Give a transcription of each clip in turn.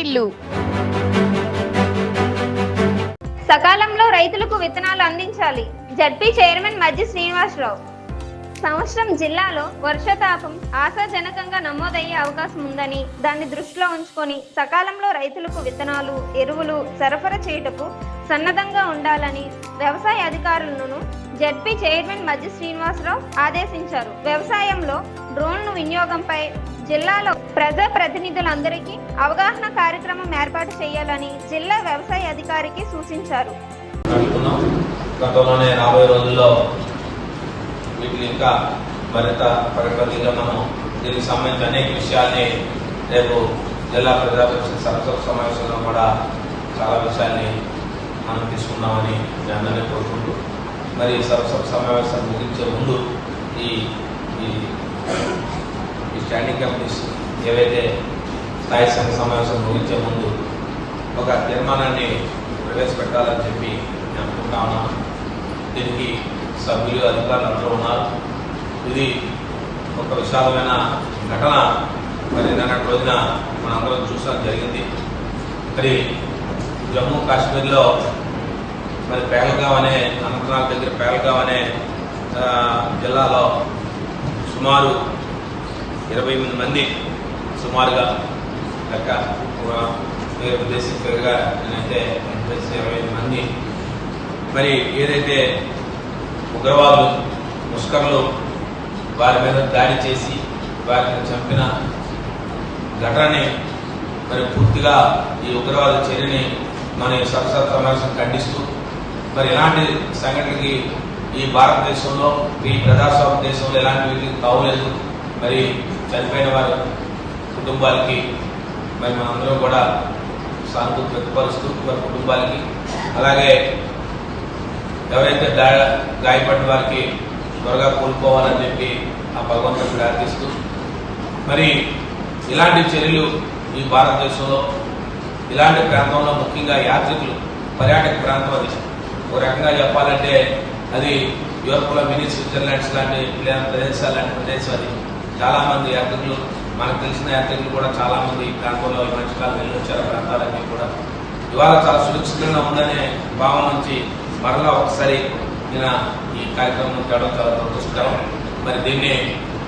వారిల్లు సకాలంలో రైతులకు విత్తనాలు అందించాలి. ZP chairman Majji Srinivasarao. సంవత్సరం జిల్లాలో వర్షతాపం ఆశాజనకంగా నమోదయ్యే అవకాశం ఉందని దాన్ని దృష్టిలో ఉంచుకొని సకాలంలో రైతులకు విత్తనాలు ఎరువులు సరఫరా చేయుటకు సన్నద్ధంగా ఉండాలని వ్యవసాయ అధికారులను జడ్పీ చైర్మన్ మజ్జి శ్రీనివాసరావు ఆదేశించారు. వ్యవసాయంలో డ్రోన్ల వినియోగంపై జిల్లాలో ప్రజా ప్రతినిధులందరికీ అవగాహన కార్యక్రమం ఏర్పాటు చేయాలని జిల్లా వ్యవసాయ అధికారికి సూచించారు. గతంలోనే రాబోయే రోజుల్లో వీటిని ఇంకా మరింత పకడ్బందీగా మనం దీనికి సంబంధించి అనేక విషయాల్ని రేపు జిల్లా ప్రజా పరిషత్ సరస్వత సమావేశంలో కూడా చాలా విషయాల్ని మనం తీసుకుందామని నేను అందరినీ కోరుకుంటూ మరి సరస్వత సమావేశం ముగించే ముందు ఈ ఈ స్టాండింగ్ కమిటీస్ ఏవైతే స్థాయి సంఘ సమావేశం ముగించే ముందు ఒక తీర్మానాన్ని ప్రవేశపెట్టాలని చెప్పి నేను అనుకుంటా ఉన్నాను. దీనికి సభ్యులు అధికారులు అందరూ ఉన్నారు. ఇది ఒక విశాలమైన ఘటన. మరి నిన్నటి రోజున మనందరం చూసడం జరిగింది. మరి జమ్మూ కాశ్మీర్లో మరి పేలగావ్ అనే అనంతనాగ్ దగ్గర పేలగావ్ అనే జిల్లాలో సుమారు ఇరవై ఎనిమిది మంది సుమారుగా లెక్క ఒక వేరే విదేశీ నేనైతే ఇరవై ఎనిమిది మంది. మరి ఏదైతే ఉగ్రవాదులు ముష్కర్లు వారి మీద దాడి చేసి వారిని చంపిన ఘటనని మరి పూర్తిగా ఈ ఉగ్రవాద చర్యని మన ఈ సరస్వత సమావేశం ఖండిస్తూ మరి ఇలాంటి సంఘటనకి ఈ భారతదేశంలో ఈ ప్రజాస్వామ్య దేశంలో ఎలాంటి కావలేదు. మరి చనిపోయిన వారి కుటుంబాలకి మరి మనందరం కూడా సానుభూతి వ్యక్తపరుస్తూ వారి కుటుంబాలకి అలాగే ఎవరైతే గా గాయపడిన వారికి త్వరగా కోలుకోవాలని చెప్పి ఆ భగవంతుని ప్రార్థిస్తూ మరి ఇలాంటి చర్యలు ఈ భారతదేశంలో ఇలాంటి ప్రాంతంలో ముఖ్యంగా యాత్రికులు పర్యాటక ప్రాంతం అది. ఒక రకంగా చెప్పాలంటే అది యూరోప్లో మినీ స్విట్జర్లాండ్స్ లాంటి ప్రదేశాలు లాంటి ప్రదేశం అది. చాలామంది యాత్రికులు మనకు తెలిసిన యాత్రికులు కూడా చాలామంది ఈ ప్రాంతంలో ఈ మధ్యకాలం వెళ్ళి వచ్చారు ప్రాంతాలన్నీ కూడా. ఇవాళ చాలా సురక్షితంగా ఉందనే భావం నుంచి మరలా ఒకసారి నిన్న ఈ కార్యక్రమం తేవడం చాలా దురదృష్టకరం. మరి దీన్ని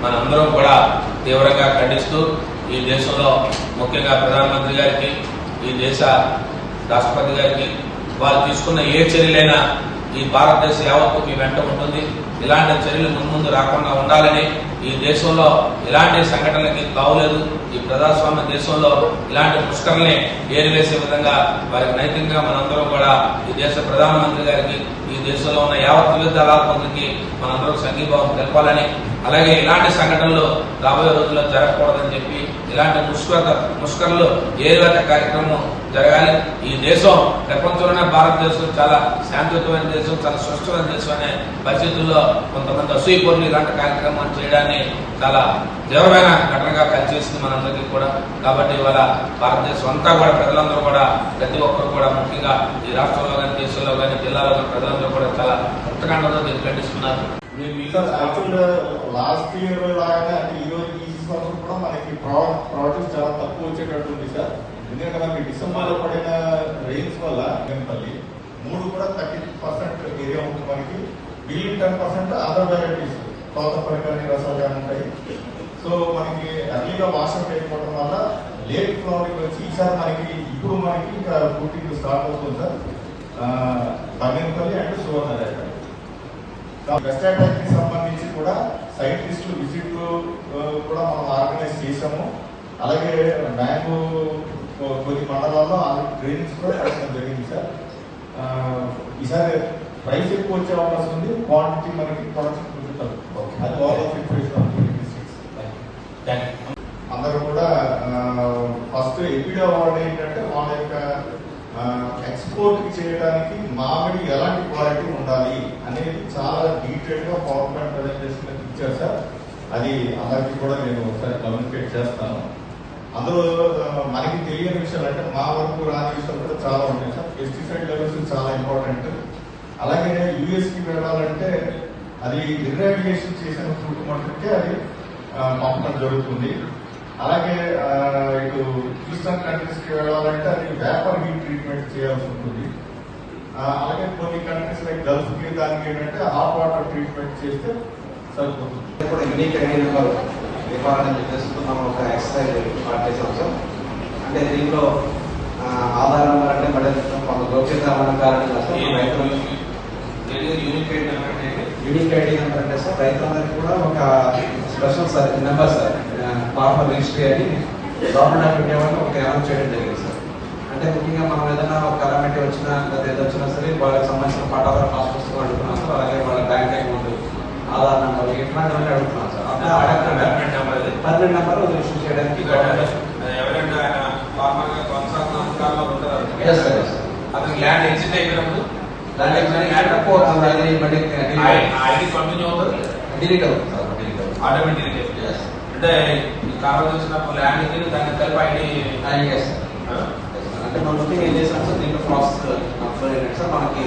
మనందరం కూడా తీవ్రంగా ఖండిస్తూ ఈ దేశంలో ముఖ్యంగా ప్రధానమంత్రి గారికి ఈ దేశ రాష్ట్రపతి గారికి వారు తీసుకున్న ఏ చర్యలైనా ఈ భారతదేశ యావత్తు మీ వెంట ఉంటుంది. ఇలాంటి చర్యలు ముందు రాకుండా ఉండాలని ఈ దేశంలో ఇలాంటి సంఘటనలకి తావులేదు ఈ ప్రజాస్వామ్య దేశంలో ఇలాంటి పుష్కరల్ని ఏరివేసే విధంగా వారికి నైతికంగా మనందరం కూడా ఈ దేశ ప్రధానమంత్రి గారికి ఈ దేశంలో ఉన్న యావత్ వివిధ దళాధిపతులకి మనందరం సంఘీభావం తెలపాలని అలాగే ఇలాంటి సంఘటనలు రాబోయే రోజుల్లో జరగకూడదని చెప్పి ఇలాంటి పుష్కర పుష్కరలు ఏరివేత కార్యక్రమం జరగాలి. ఈ దేశం ప్రపంచంలోనే భారతదేశం చాలా శాంతియుతమైన దేశం చాలా స్వచ్ఛమైన దేశం అనే పరిస్థితుల్లో కొంతమంది అసూయపరులు ఇలాంటి కార్యక్రమాలు చేయడాన్ని చాలా తీవ్రమైన ఘటనగా కలిచేస్తుంది మనందరికీ కూడా. కాబట్టి ఇవాళ భారతదేశం అంతా కూడా ప్రజలందరూ కూడా ప్రతి ఒక్కరు కూడా ముఖ్యంగా ఈ రాష్ట్రంలో కానీ దేశంలో కానీ జిల్లాలో కానీ ప్రజలందరూ కూడా చాలా ఉత్తకాండతో దీన్ని ఖండిస్తున్నారు. లాస్ట్ ఇయర్ లాగానే అంటే ఈ రోజు ఈ సంవత్సరం కూడా మనకి ప్రాడక్ట్స్ చాలా తక్కువ వచ్చేటట్టు ఉంది సార్. ఎందుకంటే మనకి డిసెంబర్లో పడిన రెయిన్స్ వల్ల గంపల్లి మూడు కూడా థర్టీ పర్సెంట్ ఏరియా ఉంటుంది మనకి. మిగిలిన ten percent other varieties Totapalli కానీ రసాలు కానీ ఉంటాయి. సో మనకి అర్లీగా వాషప్ అయిపోవడం వల్ల లేట్ ఫ్లవరింగ్ వచ్చి ఈసారి మనకి ఇప్పుడు మనకి ఇంకా పూర్తిగా స్టార్ట్ అవుతుంది sir. Banganapalli and Suvarnarekha. Pest అటాక్కి సంబంధించి కూడా సైంటిస్టులు విజిట్లు కూడా మనం ఆర్గనైజ్ చేసాము అలాగే మ్యాంగో కొన్ని మండలాల్లో ట్రైనింగ్స్ కూడా పెట్టడం జరిగింది సార్. ఈసారి ప్రైస్ ఎక్కువ వచ్చే అవకాశం ఉంది. క్వాంటిటీ మనకి కొంచెం తక్కువ. ఆఫ్ అందరూ కూడా ఫస్ట్ ఎపిడ్ అవార్డు ఏంటంటే వాళ్ళ యొక్క ఎక్స్పోర్ట్ చేయడానికి మామిడి ఎలాంటి క్వాలిటీ ఉండాలి అనేది చాలా డీటెయిల్గా పవర్ పాయింట్ ప్రజెంటేషన్ ఇచ్చారు సార్. అది అందరికీ కూడా నేను ఒకసారి కమ్యూనికేట్ చేస్తాను. అందులో మనకి తెలియని విషయాలు అంటే మా వరకు రాని విషయాలు కూడా చాలా ఉంటాయి సార్. పెస్టిసైడ్ లెవెల్స్ చాలా ఇంపార్టెంట్ అలాగే యుఎస్కి వెళ్ళాలంటే అది ఇర్రాడియేషన్ చేసిన ఫ్రూట్ మట్టుకే అది పంపడం జరుగుతుంది అలాగే ఇటు ఈస్టర్న్ కంట్రీస్కి వెళ్ళాలంటే అది వేపర్ హీట్ ట్రీట్మెంట్ చేయాల్సి ఉంటుంది అలాగే కొన్ని కంట్రీస్ లైక్ గల్ఫ్కి దానికి ఏంటంటే హాట్ వాటర్ ట్రీట్మెంట్ చేస్తే సరిపోతుంది ఇప్పుడు యూనిక్ ఇవ్వాలని ఒక ఎక్సర్సైజ్ స్టార్ట్ చేసాం సార్ అంటే దీంట్లో ఆ, ఆధార్ నెంబర్ అంటే మరి కొంత సార్ మన రైతులు యూనిక్ ఐడి నెంబర్ అంటే సార్ రైతులందరికీ కూడా ఒక special sir number sir proper registry అని గవర్నమెంట్ ఆఫ్ ఇండియా వాళ్ళు ఒక అనౌన్స్ చేయడం జరిగింది సార్. అంటే ముఖ్యంగా మనం ఏదైనా ఒక కలామిటీ వచ్చినా లేదా ఏది వచ్చినా సరే వాళ్ళకి సంబంధించిన పటాదారు పాస్పోర్ట్స్ అడుగుతున్నాం సార్. అలాగే వాళ్ళ బ్యాంక్ అకౌంట్ ఆధార్ నెంబర్ ఇట్లాంటివన్నీ అడుగుతున్నాం సార్. అట్లా అడగకుండా పర్మనెంట్ నెంబర్ రిజిస్టర్ చేయడానికి ఎవరైనా ఫార్మర్ కొనసాగుతున్న అధికారులు ఉంటారు. అతనికి ల్యాండ్ ఎగ్జిట్ అయిపోయినప్పుడు కంటిన్యూ అవుతుంది. డిలీట్ అవుతుంది? సార్ డిలీట్ అవుతుంది ఆటోమేటిక్. అంటే కారణం వచ్చినప్పుడు ల్యాండ్కి దానికి కలిపి ఐడి sir. అంటే మనం ఏం చేసాం సార్ దీంట్లో ప్రాసెస్ అప్లోడ్ ఏంటంటే సార్ మనకి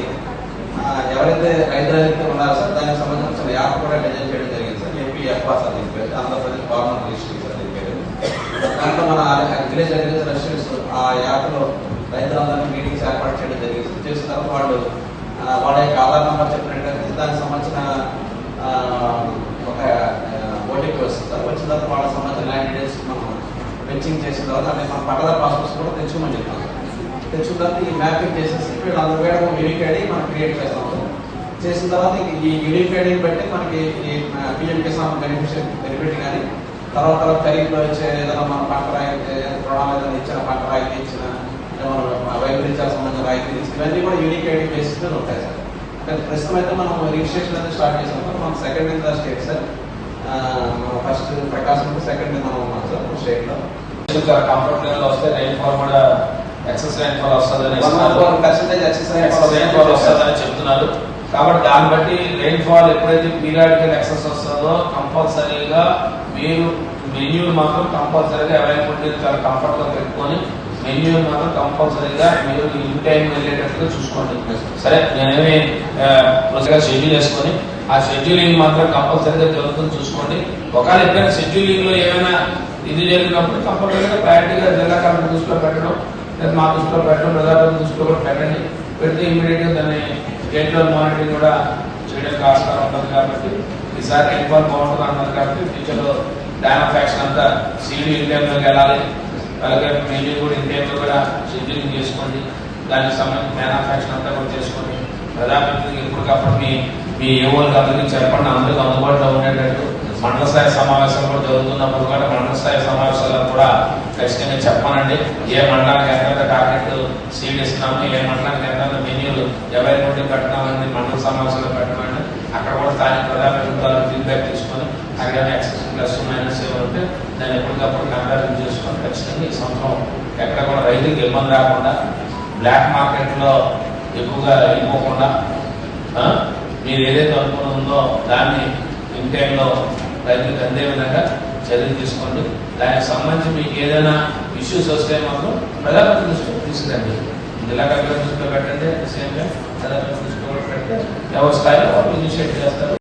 ఎవరైతే రైతులు అయితే ఉన్నారో సార్ దానికి సంబంధించిన యాప్ కూడా డిజైన్ చేయడం జరిగింది సార్. ఏపీ ఎఫ్ఆర్ సార్ దీని పేరు ఆంధ్రప్రదేశ్ ఫార్మర్ రిజిస్ట్రీ సార్ దీని పేరు. దాంట్లో మన విలేజ్ అగ్రికల్చర్ రెసిడెంట్స్ ఆ యాప్లో రైతులందరినీ మీటింగ్స్ ఏర్పాటు చేయడం జరిగింది. చేసిన తర్వాత వాళ్ళు వాళ్ళ యొక్క ఆధార్ నెంబర్ చెప్పినట్టయితే దానికి సంబంధించిన ఒక ఓటీపీ వస్తుంది. వచ్చిన తర్వాత వాళ్ళకి సంబంధించిన ల్యాండ్ డీటెయిల్స్ మనం ఫెచ్చింగ్ చేసిన తర్వాత అదే మన పట్టదార పాస్పోర్ట్స్ కూడా తెచ్చుకోమని చెప్తాం తెచ్చిన తర్వాత ఈ మ్యాపింగ్ చేసేసి వీళ్ళందరూ కూడా ఒక యూనిక్ ఐడి మనం క్రియేట్ చేస్తాం. చేసిన తర్వాత ఈ యూనిక్ ఐడిని బట్టి మనకి ఈ పిఎం కిసాన్ బెనిఫిషియర్ బెనిఫిట్ కానీ తర్వాత తర్వాత ఖరీఫ్లో వచ్చే ఏదైనా మన పంట రాయితీ రుణాలు ఏదైనా ఇచ్చిన పంట రాయితీ ఇచ్చిన మనం ఇచ్చిన ఇవన్నీ కూడా యూనిక్ ఐడి బేసిస్ మీద ఉంటాయి సార్. అంటే ప్రస్తుతం అయితే మనం రిజిస్ట్రేషన్ అయితే స్టార్ట్ చేసాం సార్ మనం second in the state sir. First Prakasam second మనం ఉన్నాం సార్ స్టేట్లో కంఫర్ట్ లెవెల్ వస్తే రైన్ ఫాల్ కూడా ఎక్సెస్ రైన్ ఫాల్ వస్తుందని ఫోర్ వస్తుందని చెప్తున్నారు. కాబట్టి దాన్ని బట్టి రైన్ ఫాల్ ఎప్పుడైతే పీరియాడికల్ ఎక్సెస్ వస్తుందో కంపల్సరీగా మీరు మెన్యూలు మాత్రం కంపల్సరీగా అవైలబిలిటీ చాలా కంఫర్ట్గా పెట్టుకొని మెన్యూలు మాత్రం కంపల్సరీగా మీరు ఇన్ టైం వెళ్ళేటట్టుగా చూసుకోండి సరే నేనేమి ప్రొసీగా షెడ్యూల్ వేసుకొని ఆ షెడ్యూలింగ్ మాత్రం కంపల్సరీగా జరుగుతుంది చూసుకోండి. ఒకవేళ ఎప్పుడైనా షెడ్యూలింగ్లో ఏమైనా ఇది జరిగినప్పుడు కంపల్సరీగా ప్రయారిటీగా జిల్లా కలెక్టర్ దృష్టిలో పెట్టడం లేదా మా దృష్టిలో పెట్టడం ప్రజాప్రతి దృష్టిలో కూడా పెట్టండి. పెడితే ఇమీడియట్గా దాన్ని గేట్లో మానిటరింగ్ కూడా చేయడానికి ఆస్కారం ఉంటుంది కాబట్టి ఈసారి ఇన్వాల్వ్ బాగుంటుంది అన్నారు కాబట్టి ఫ్యూచర్లో లో ప్లాన్ ఆఫ్ యాక్షన్ అంతా సీడీ ఇన్ వెళ్ళాలి. అలాగే మెయిన్ కూడా ఇన్ టైంలో కూడా షెడ్యూలింగ్ చేసుకోండి. దానికి సంబంధించి మ్యానుఫ్యాక్చర్ అంతా కూడా చేసుకోండి. ప్రజాప్రతినిధులు ఎప్పటికప్పుడు మీ మీ ఏవోలకు అందరికీ చెప్పండి. అందరికీ అందుబాటులో ఉండేటట్టు మండల స్థాయి సమావేశాలు కూడా జరుగుతున్నప్పుడు కూడా మండల స్థాయి సమావేశాల్లో కూడా ఖచ్చితంగా చెప్పానండి. ఏ మండలానికి ఎంత టార్గెట్ సీడ్ ఇస్తున్నాము ఏ మండలానికి ఎంత మెన్యూలు నుండి పెట్టామని మండల సమావేశాలు పెట్టమండి. అక్కడ కూడా స్థానిక ప్రధాన ఫీడ్బ్యాక్ తీసుకున్నాం అక్కడ యాక్సెస్ ప్లస్ మైనస్ ఉంటే దాన్ని ఎప్పటికప్పుడు కంపారిజన్ చేసుకొని ఖచ్చితంగా ఈ సంవత్సరం ఎక్కడ కూడా రైతులకు ఇబ్బంది రాకుండా బ్లాక్ మార్కెట్లో ఎక్కువగా వెళ్ళిపోకుండా మీరు ఏదైతే అనుకుని ఉందో దాన్ని ఇన్ టైంలో రైతులకు అందే విధంగా చర్యలు తీసుకోండి. దానికి సంబంధించి మీకు ఏదైనా ఇష్యూస్ వస్తే మాత్రం ప్రజాపతి దృష్టిలో తీసుకురండి. జిల్లా కలెక్టర్ దృష్టిలో పెట్టండి సేమ్ టైం ప్రజాపతి దృష్టిలో పెడితే ఎవరి స్థాయిలో వాళ్ళు ఇనిషియేట్ చేస్తారు.